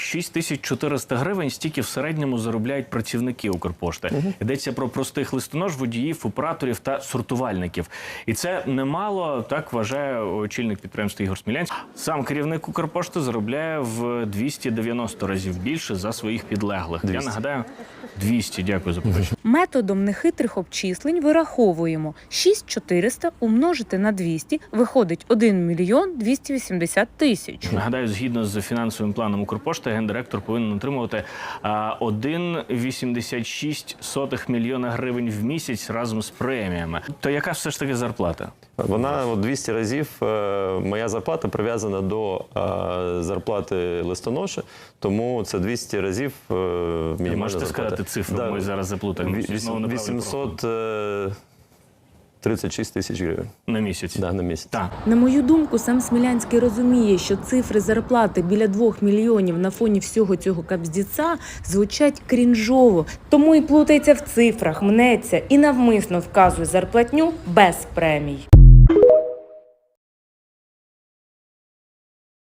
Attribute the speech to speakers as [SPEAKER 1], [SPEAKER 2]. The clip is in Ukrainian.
[SPEAKER 1] 6400 гривень стільки в середньому заробляють працівники Укрпошти. Йдеться про простих листонож, водіїв, операторів та сортувальників. І це немало, так вважає очільник підприємства Ігор Смілянський. Сам керівник Укрпошти заробляє в 290 разів більше за своїх підлеглих. Я нагадаю, 200, дякую за пояснення.
[SPEAKER 2] Методом нехитрих обчислень вираховуємо 6400 умножити на 200 виходить 1 мільйон 280 тисяч.
[SPEAKER 1] Нагадаю, згідно з фінансовим планом Укрпошти, гендиректор повинен отримувати 1,86 мільйона гривень в місяць разом з преміями. То яка все ж таки зарплата?
[SPEAKER 3] Вона от 200 разів е, моя зарплата прив'язана до е, зарплати листоноша, тому це 200 разів е, мінімальна
[SPEAKER 1] можете
[SPEAKER 3] зарплата.
[SPEAKER 1] сказати цифру,
[SPEAKER 3] Да.
[SPEAKER 1] ми зараз заплутаємо.
[SPEAKER 3] Ві-
[SPEAKER 1] Знову неправильно
[SPEAKER 3] 836 тисяч гривень
[SPEAKER 1] на місяць.
[SPEAKER 3] да, на місяць.
[SPEAKER 1] Так.
[SPEAKER 2] На мою думку, сам Смілянський розуміє, що цифри зарплати біля 2 мільйонів на фоні всього цього кабздіца звучать крінжово, тому і плутається в цифрах, мнеться і навмисно вказує зарплатню без премій.